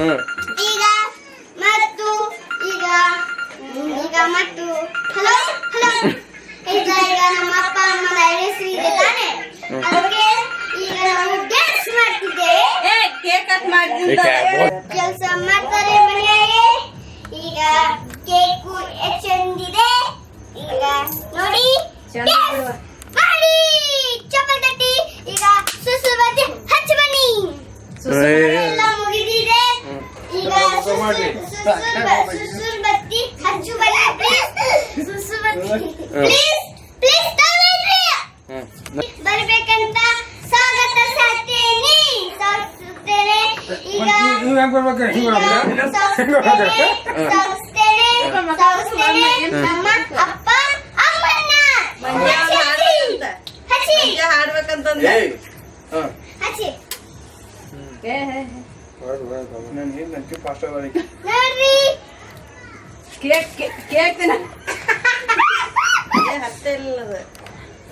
ಈಗ ಮತ್ತು ಈಗ ಈಗ ಮತ್ತು ಹಲೋ ಹಲೋ ಈಗ ಈಗ ನಮ್ಮ ಅಪ್ಪ ಅಮ್ಮನ ಹೆಸರು ಇದೆ ತಾನೆ? ಅದಕ್ಕೆ ಈಗ ನಾವು ಡ್ಯಾನ್ಸ್ ಮಾಡ್ತಿದ್ದೇವೆ. ಏ ಕೇಕ್ ಕಟ್ ಮಾಡ್ತಿದ್ದಾರೆ ಕೆಲಸ ಮಾಡ್ತಾರೆ ಮನೆಯಲ್ಲಿ. ಈಗ ಕೇಕು ಚೆಂದಿದೆ ಈಗ ನೋಡಿ. ಮಾಡಿ. ಚಪ್ಪಲ್ ತಟ್ಟಿ. ಈಗ ಸುಸು ಬತ್ತಿ ಹಚ್ಚ ಬನ್ನಿ ಎಲ್ಲ ಮುಗಿದಿದೆ ಈಗ ಸುಸು ಬ- ಸುಸು ಬತ್ತಿ ಹಚ್ಚು ಬನ್ನಿ ಪ್ಲೀಸ್ ಸುಸು ಬತ್ತಿ ಪ್ಲೀಸ್ ಪ್ಲೀಸ್ ತಗೊಳ್ಳಿ ಹ್ಮ್ ಬರ್ಬೇಕಂತ ಸ್ವಾಗತ ಸಾರ್ತೇನೆ ಸಾರಿಸುತ್ತೇನೆ ಈಗ ನೀವು ಹೆಂಗ್ ಬರ್ಬೇಕು ಹಿಂಗ್ ಬರ್ಬೇಕು ಸಾರಿಸ್ತೇನೆ ಸಾರಿಸ್ತೇನೆ ಸಾರಿಸ್ತೇನೆ ನಮ್ಮ ಅಪ್ಪ ಅಮ್ಮನ್ನ ಹಚ್ಚಿ ಹಚ್ಚಿ ಹಾಡ್ಬೇಕಂತಂದ ಏಯ್ ಹ್ಮ್ ಹಚ್ಚಿ ಏ, ಏ, ನಾನು ಏನು ನಂಗೆ ಫಾಸ್ಟ್ ನೋಡ್ರಿ ಕೇಕ್ ಕೇಕ್ ತಿನ್ನ. ಹತ್ತೆ ಇಲ್ಲ ಅದು.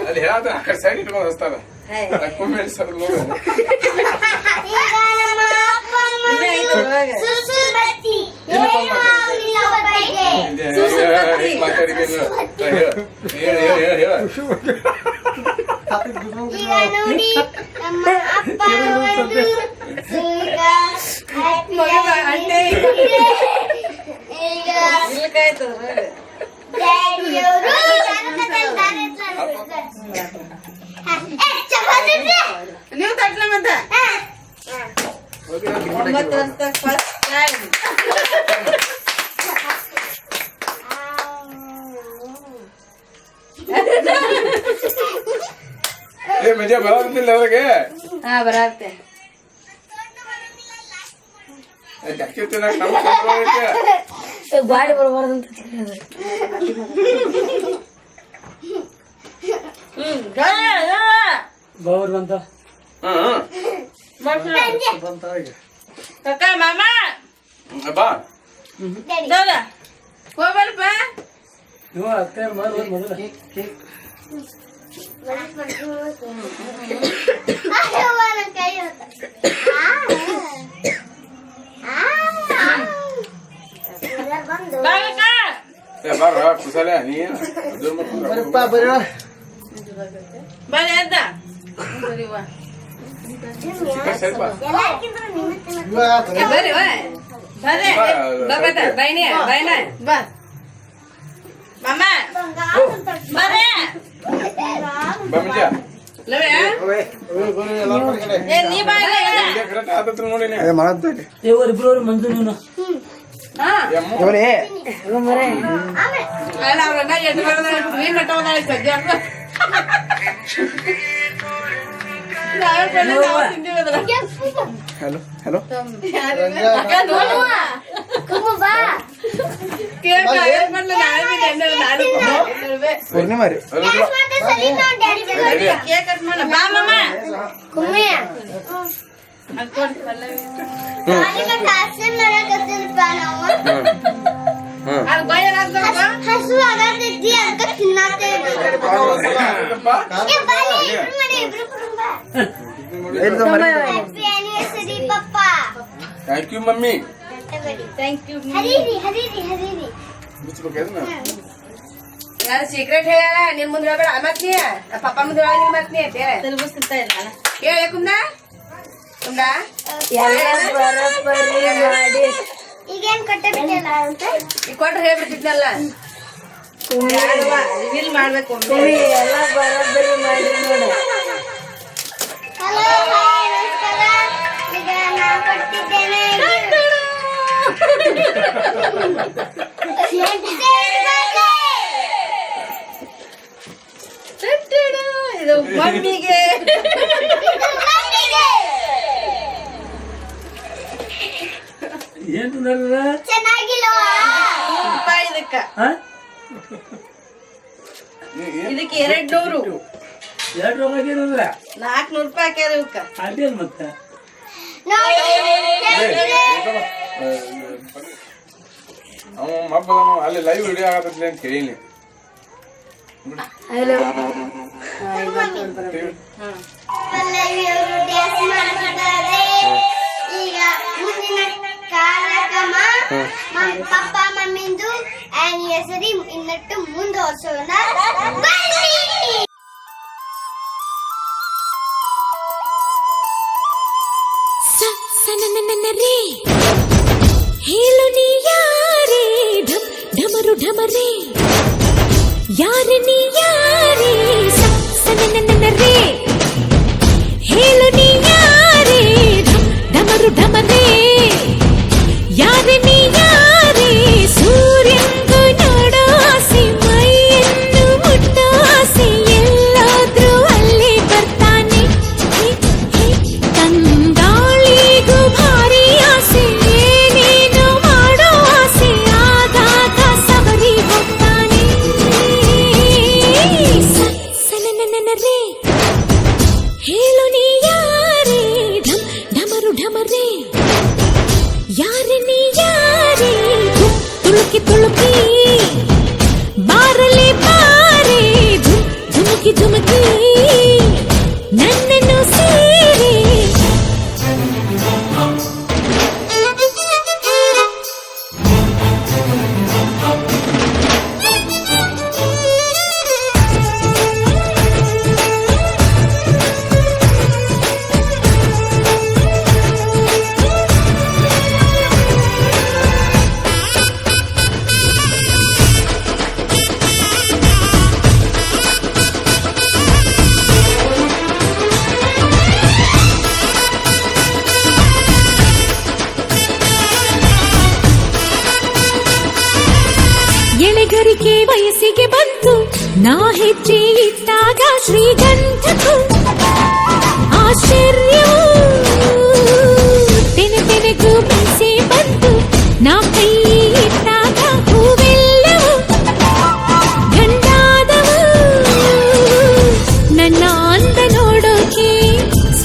ಅಲ್ಲಿ ಆ ಕಡೆ ಸೈಡ್ ಇಟ್ಕೊಂಡು ಹಚ್ತಾರ ಹೇ, ಕುಮ್ಮೇಲೆ ಸರ್ ನೋಡು. ಈಗ ನಮ್ಮ ಅಪ್ಪ ಇಲ್ಲೇ ಐತೆ ಒಳಗೆ. ಸುಸು ಬತ್ತಿ ಇಲ್ಲ, ಏನು ಆಗಿಲ್ಲ ಒಬ್ಬರಿಗೆ ಹಿಂಗ್ ಮಾತಾಡಿ ಹೇಳು ಹೇಳು ಹೇಳು ಹೇಳು ಈಗ ನೋಡಿ ನಮ್ಮ ಅಪ್ಪ ಒಂದು ಈಗ happy ಮಗನ ಅಣ್ಣೆ. ಈಗ ಇಲ್ಕಾಯ್ತು ಅದ್ರಾಗ. ಡ್ಯಾಡಿಯವರು ಚಪಾತಿ ನೀವು ತಟ್ಲ ಮತ್ತೆ ಒಂಬತ್ತು ವರ್ಷದಾಗ ಫಸ್ಟ್ ಟೈಮ್ ಏ ಮಜಾ ಬರೋದಿಲ್ಲ ಅವ್ರಿಗೆ ಹಾ ಬರತ್ತೆ ಗಾಡಿ ಬರಬಾರ್ದಂತ. ಬೌರ್ ಬಂತ. ಬಂತ ಈಗ ಕಕ್ಕ ಮಾಮ. ಹ್ಮ್, ಬಾ. ದೌದ ಹೋಗ್ಬರ್ಪ ನೀವು ಅತ್ತೆ ಮೊದಲ. ಬಂದು. ಬಾ ಕಕ್ಕ ಏ ಬಾರ ಕುಸಲ ನೀ ಏನು? ಅದ್ರ ಮಕ್ಕಳು ಬರ್ರಿ ಎದ್ದ ಬರ್ರಿ ವಾ. ಸ್ವಲ್ಪ ಎಲ್ಲಕ್ಕಿಂತ ನಿನ್ನ ತಿನ್ನ ಏ, ಬರ್ರಿ ವಾ. ಬರ್ರಿ. ಬಾ, ಬಾ ಬೇಟ ಬೈನಿ ಬೈನ ಬಾ. ಮಾಮ. ಬರ್ರಿ ಬಾ ಮಂಜಾ ಲವ್ಯ? ಏ ನೀ ಬಾ ಇಲ್ಲ, ಇಲ್ಲ. ಹಿಂಗೆ ಕರೆಕ್ಟ್ ಆದತ್ರ ನೋಡಿ ನೀ ಇವ್ರು ಇಬ್ರು ಮಂಜು ನೀನು. ఎవరే హలో హలో పూర్ణి మరి cake ಬರೋದ ನೀನ್ ಮಟ್ಟ ಹೋದ ಸದ್ಯ ನಾವೇ ಬೆಳ್ಳಿ ನಾವು ತಿಂದೀವಿ ಅದ್ರ. ಹಲೋ ಹಲೋ ಅಕ್ಕ ನೋಡುವ. ಕುಮ್ಮು ಬಾ ಕೇಕ್ ಆಯ್ತು ಮಾಡ್ಲಿ, ನಾವೇ ಬಿಟ್ಟು ಎಣ್ಣೆ ನಾನು ಕೊಡ್ಬೇಕು. ಪೂರ್ಣಿಮಾ ರೀ ಡ್ಯಾನ್ಸ್ ಮಾಡ್ತಾ ಸರಿ ನಾವು ಡ್ಯಾಡಿ ಬರ್ರಿ, ಕೇಕ್ ಕಟ್ ಮಾಡ ಬಾ ಮಾಮ ಕುಮ್ಮೆ ಅದ್ ಕೊಡು, ಪಲ್ಲವಿ. ಕಾಲಿಗೆ ಕಾಸೆ ಮಾಡಕತ್ತಿಲ್ಪ ನಾವು ಹ್ಮ್ ಅದ್ ಬಾಯಲ್ಲಿ ಹಾಕ್ಬೇಕು. ಹಸು ಆಗತೈತಿ ಅದಕ್ಕೆ ತಿನ್ನತ್ತೇವೆ ಏ ಬಾಲಿ ಇಬ್ರು ಮಾಡಿ ಇಬ್ರು ಕುಟುಂಬ happy anniversary papa thank you mummy Thank you. ಹರೀರಿ ಹರೀರಿ ಹರೀರಿ ಮುಚ್ಚಬೇಕಾದ್ರೆ ನಾನು ಸೀಕ್ರೆಟ್ ಹೇಳ ನಿನ್ ಮುಂದೆ ಹೇಳ್ಬೇಡ ಮತ್ ನೀ ಪಪ್ಪ ಮುಂದೆ ಹೇಳ ನೀನ್ ಮತ್ ನೀ ಅಂತ ಹೇಳ ತಿರುಗಿಸ್ತಿರ್ತಾ ಇಲ್ಲ ಅಲ್ಲ? ಹೇಳ ಕುಂದ ಕುಂದ ಈಗೇನ್ ಕಟ್ಟೆ ಬಿಟ್ಟಿಲ್ಲ ಅಂತ? ಈ ಕೊಟ್ರೆ ಹೇಳ್ಬಿಡ್ತಿದ್ನಲ್ಲ. ಎಲ್ಲ reveal ಮಾಡ್ಬೇಕು ಒಮ್ಮೆ. ಹಲೋ ಹಾಯ್ ನಮಸ್ಕಾರ. ಈಗ. ಇದು ಮಮ್ಮಿಗೆ ಏನು ರೂಪಾಯಿ ಇದಕ್ಕ ಇದಕ್ಕೆ ಎರಡ್ ನೂರು ಎರಡು ಏನಂದ್ರ ನಾಲ್ಕನೂರು ರೂಪಾಯಿ ಹಾಕ್ಯಾರ ಇವಕ್ಕ ಮತ್ತೆ ಮತ್ತ ಅಲ್ಲಿ ಲೈವ್ ವಿಡಿಯೋ ಆಗತ್ತಲ್ಲ ಅಂತ ಕೇಳೀನಿ ಹಲೋ. ಈಗ ಮುಂದಿನ ಕಾರ್ಯಕ್ರಮ ಪಪ್ಪ ಮಮ್ಮಿಂದು ಆನಿವರ್ಸರಿ ಇನ್ನಟ್ಟು ಮುಂದುವರಿಸೋಣ ಸನನನನರೇ ಹೇಳು ನೀ ಯಾರೇ ಢಮರು ಢಮರೇ. யாரு நீ யாரே? சனநனனரே ஹேலு நீ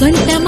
suéltame.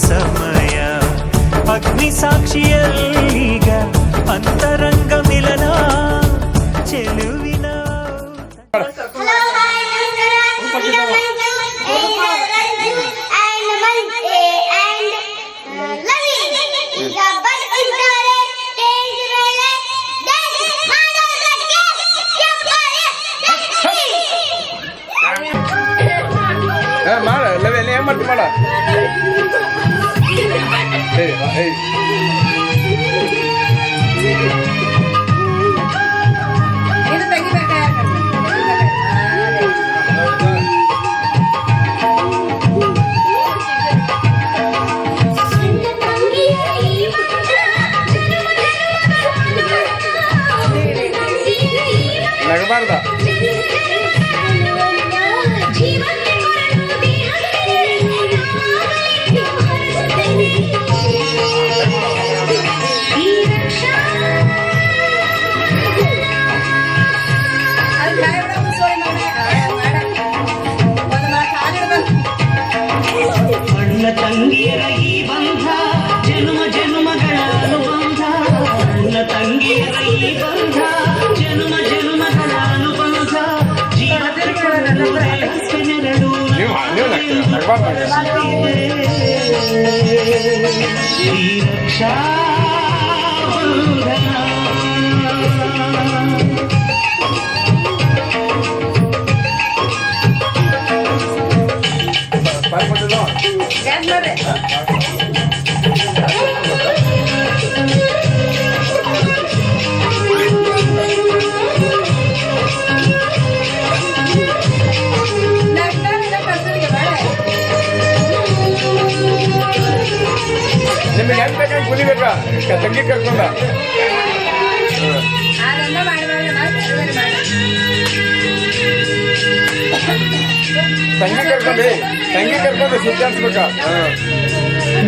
ಸಮಯ ಅಗ್ನಿ ಸಾಕ್ಷಿಯಲ್ಲೀಗ ಅಂತರಂಗ ಮಿಲನ ಚೆಲುವಿನ ಮಾಡ ಎಲ್ಲ ಮಾಡ 哎哎。哎哎哎哎 Bye-bye.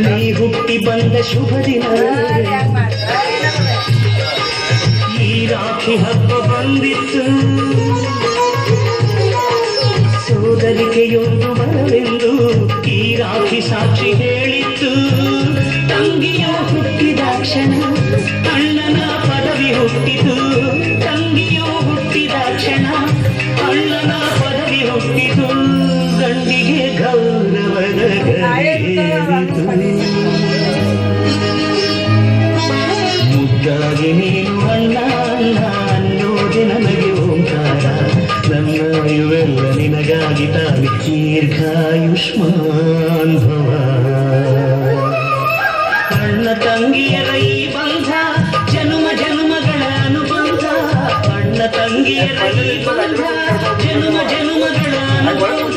ನೀ ಹುಟ್ಟಿ ಬಂದ ಶುಭ ದಿನ. ಈ ರಾಖಿ ಹಬ್ಬ ಬಂದಿತ್ತು. ಸೋದರಿಕೆಯೊಂದು ಬರವೆಂದು ಈ ರಾಖಿ ಸಾಕ್ಷಿ ಹೇಳಿತ್ತು. ತಂಗಿಯ ಹುಟ್ಟಿದ ಕ್ಷಣ, ಅಣ್ಣನ ಪದವಿ ಹುಟ್ಟಿತು. ಮುದ್ದಾಗಿ ನೀನು ಅಣ್ಣ ಅಣ್ಣ ನನಗೆ ಓಂಕಾರ. ನನ್ನ ಇವೆಲ್ಲ ನಿನಗಾಗಿ ತಾನೆ ದೀರ್ಘಾಯುಷ್ಮಾನ್ ಭವ ಅಣ್ಣ ತಂಗಿಯರ ಈ ಬಂಧ, ಜನುಮ ಜನುಮಗಳ ಅನುಬಂಧ. ಅಣ್ಣ ತಂಗಿಯರ ಈ ಬಂಧ, ಜನುಮ ಜನುಮಗಳ ಅನುಬಂಧ.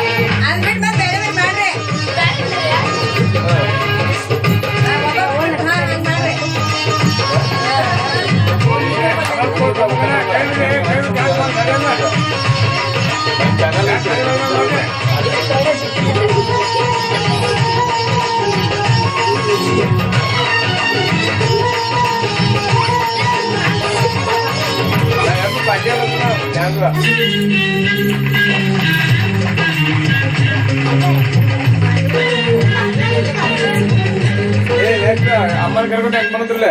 ಅಮ್ಮ ಕರ್ಕೊಂಡು ಹೆಂಗ್ ಮಾಡಿದ್ರಲ್ಲ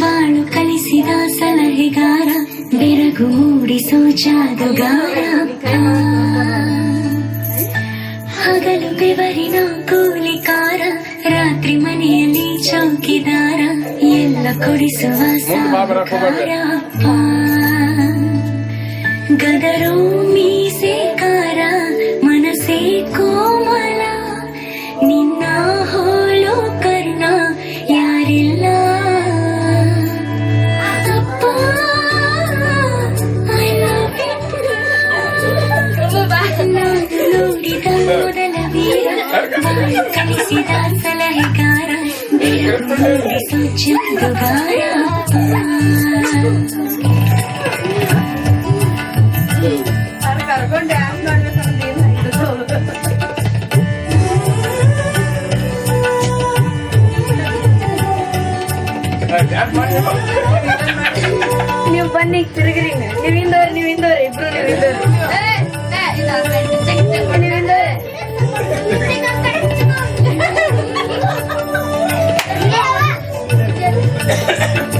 ಬಾಳು ಕಲಿಸಿದ ಸಲಹೆಗಾರ ಬೆರಗು ಮೂಡಿಸೋ ಜಾದುಗಾರ ಹಗಲು ಬೆವರಿನ ಕೂಲಿಕಾರ ರಾತ್ರಿ ಮನೆಯಲ್ಲಿ ಚೌಕಿದಾರ ಎಲ್ಲ ಕೊಡಿಸುವ ಸಾಕಾರ ಪದರು ಮೀಸೆ ಕಾರ ಮನಸೆ ಕೋಮಲ ನಿನ್ನ ಹೋಲೋ ಕರ್ಣ ಯಾರಿಲ್ಲ ನೋಡಿದ ಮೊದಲ ವೀರ ಕಲಿಸಿದ ಸಲಹೆಗಾರ ಬೇರೆ ಸೂಚ ನೀವು ಬನ್ನಿ ತಿರುಗಿರಿಂಗ ನೀವು ಹಿಂದವ್ರು ನೀವು ಹಿಂದವ್ರು ಇಬ್ರು ನೀವು ಹಿಂದವ್ರು ನೀವು ಹಿಂದವ್ರೆ Yeah.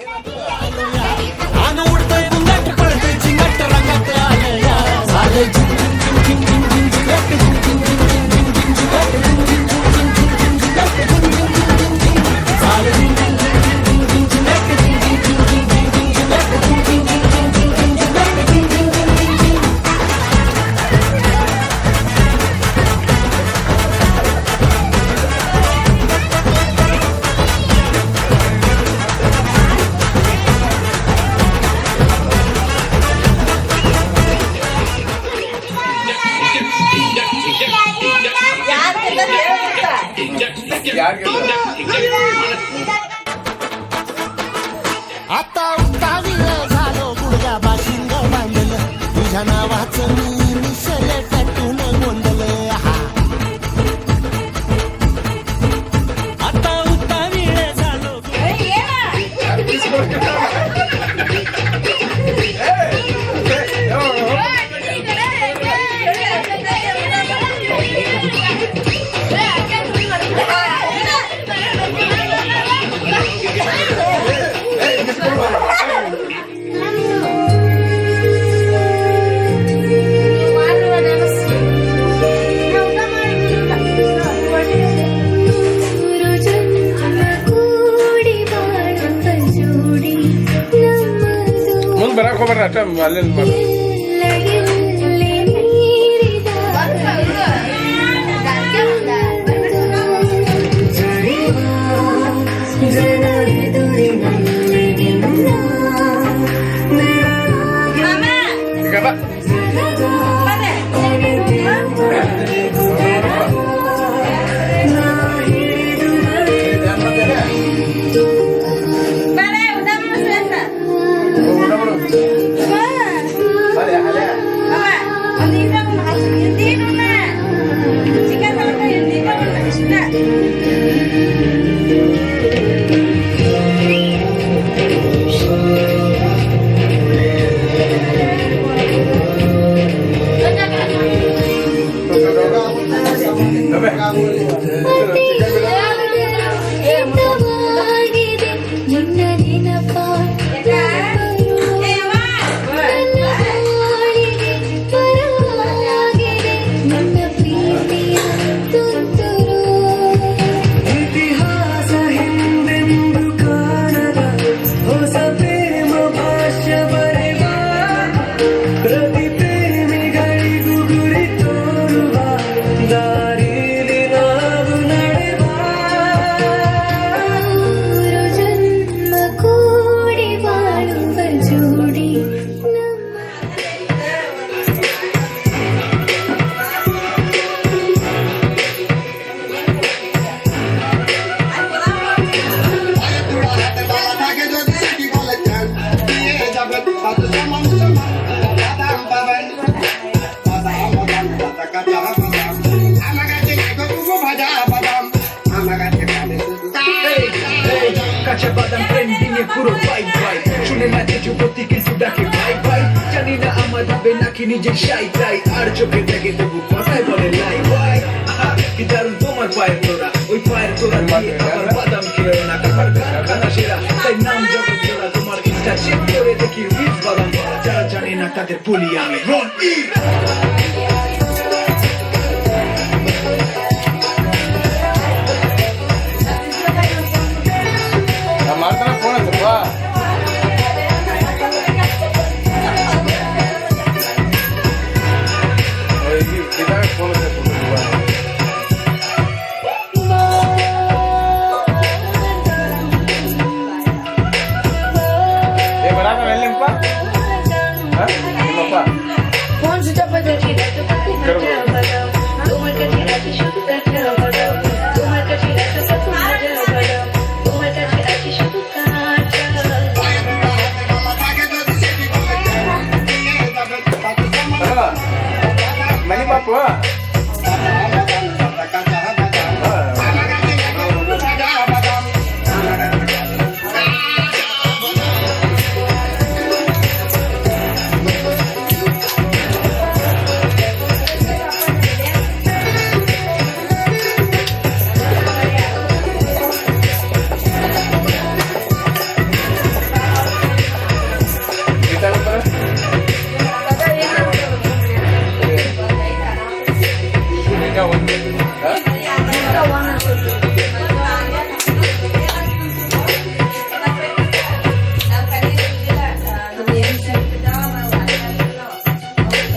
vale el mar. তবু কথায় বলে নাই ভাই কি দারুণ তোমার পায়ের তোরা ওই পায়ের তোরা দিয়ে আমার বাদাম খেয়ে না কাপার কারখানা সেরা তাই নাম যখন তোরা তোমার ইনস্টা চেক তাদের বলি আমি